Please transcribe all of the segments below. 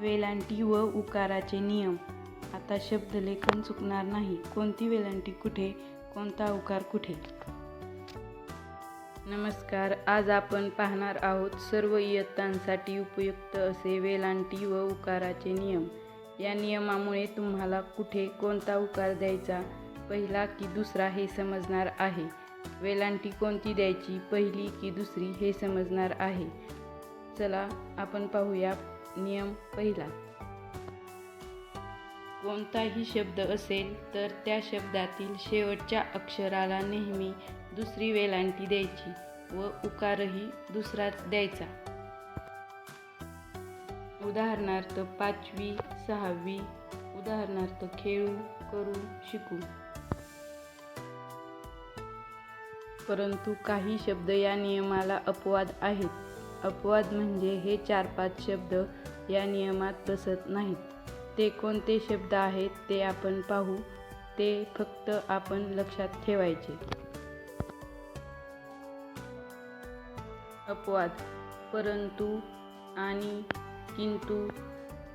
वेलांटी व उकाराचे नियम. आता शब्दलेखन चुकणार नाही. कोणती वेलांटी कुठे कोणता उकार कुठे? नमस्कार. आज आपण पाहणार आहोत सर्व इयत्तांसाठी उपयुक्त असे वेलांटी व उकाराचे नियम. या नियमामुळे तुम्हाला कुठे कोणता उकार द्यायचा पहिला की दुसरा हे समजणार आहे. वेलांटी कोणती द्यायची पहिली की दुसरी हे समजणार आहे. चला आपण पाहूया. नियम पहिला. कोणताही शब्द असेल तर त्या शब्दातील शेवटच्या अक्षराला नेहमी दुसरी वेलांटी द्यायची व उकारही दुसराच द्यायचा. उदाहरणार्थ पाचवी सहावी उदाहरणार्थ खेळू करू शिकू. परंतु काही शब्द या नियमाला अपवाद आहेत. अपवाद म्हणजे हे चार पाच शब्द या नियमात बसत नाहीत. ते कोणते शब्द आहेत ते आपण पाहू. ते फक्त आपण लक्षात ठेवायचे. अपवाद. परंतु आणि किंतु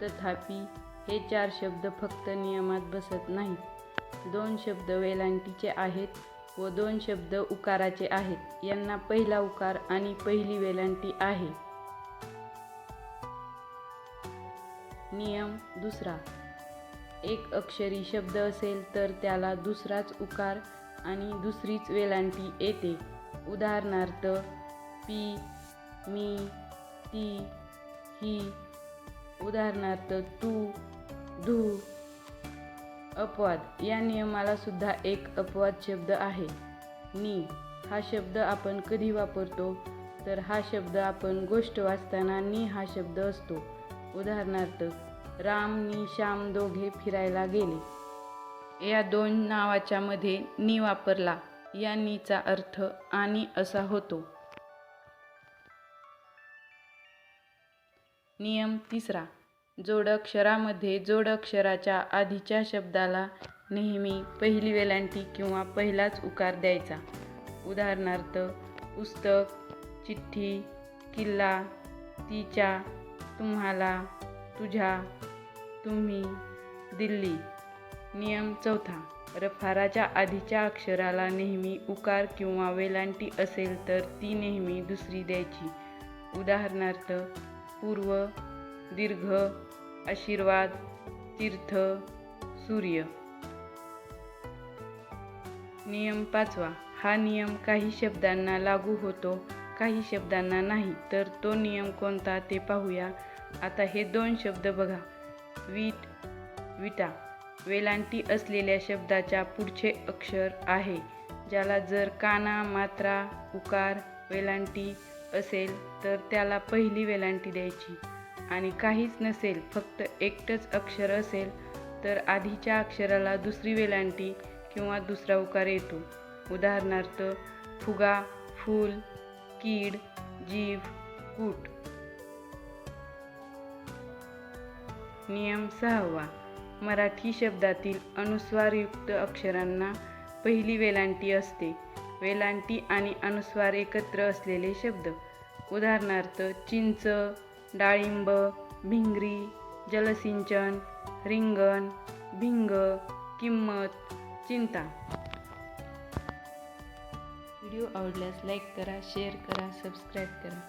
तथापि हे चार शब्द फक्त नियमात बसत नाहीत. दोन शब्द वेलांटीचे आहेत. व दोन शब्द उकाराचे आहेत. यांना पहिला उकार आणि पहिली वेलांटी आहे. नियम दुसरा. एक अक्षरी शब्द असेल तर त्याला दुसराच उकार आणि दुसरीच वेलांटी येते. उदाहरणार्थ पी मी ती ही. उदाहरणार्थ तू धू. अपवाद. या नियमाला सुद्धा एक अपवाद शब्द आहे. नी. हा शब्द आपण कधी वापरतो? तर हा शब्द आपण गोष्ट वाचताना नी हा शब्द असतो. उदाहरणार्थ राम नी श्याम दोघे फिरायला गेले. या दोन नावाच्या मध्ये नी वापरला. या नीचा अर्थ आणि असा होतो. नियम तिसरा. जोडक्षरामध्ये जोडक्षराच्या आधीच्या शब्दाला नेहमी पहिली वेलांटी किंवा पहिलाच उकार द्यायचा. उदाहरणार्थ पुस्तक चिठ्ठी किल्ला तिच्या तुम्हाला तुझ्या तुम्ही दिल्ली. नियम चौथा. रफाराच्या आधीच्या अक्षराला नेहमी उकार किंवा वेलांटी असेल तर ती नेहमी दुसरी द्यायची. उदाहरणार्थ पूर्व दीर्घ आशीर्वाद तीर्थ सूर्य. नियम पाचवा. हा नियम काही शब्दांना लागू होतो काही शब्दांना नाही. तर तो नियम कोणता ते पाहूया. आता हे दोन शब्द बघा. वीट विटा. वेलांटी असलेल्या शब्दाच्या पुढचे अक्षर आहे. ज्याला जर काना मात्रा उकार वेलांटी असेल तर त्याला पहिली वेलांटी द्यायची. आणि काहीच नसेल फक्त एकटंच अक्षर असेल तर आधीच्या अक्षराला दुसरी वेलांटी किंवा दुसरा उकार येतो. उदाहरणार्थ फुगा फूल कीड जीव कूट. नियम सहावा. मराठी शब्दातील अनुस्वारयुक्त अक्षरांना पहिली वेलांटी असते. वेलांटी आणि अनुस्वार एकत्र असलेले शब्द. उदाहरणार्थ चिंच डाळिंब भिंगरी जलसिंचन रिंगण भिंग किंमत चिंता. व्हिडिओ आवडल्यास लाईक करा शेअर करा सबस्क्राईब करा.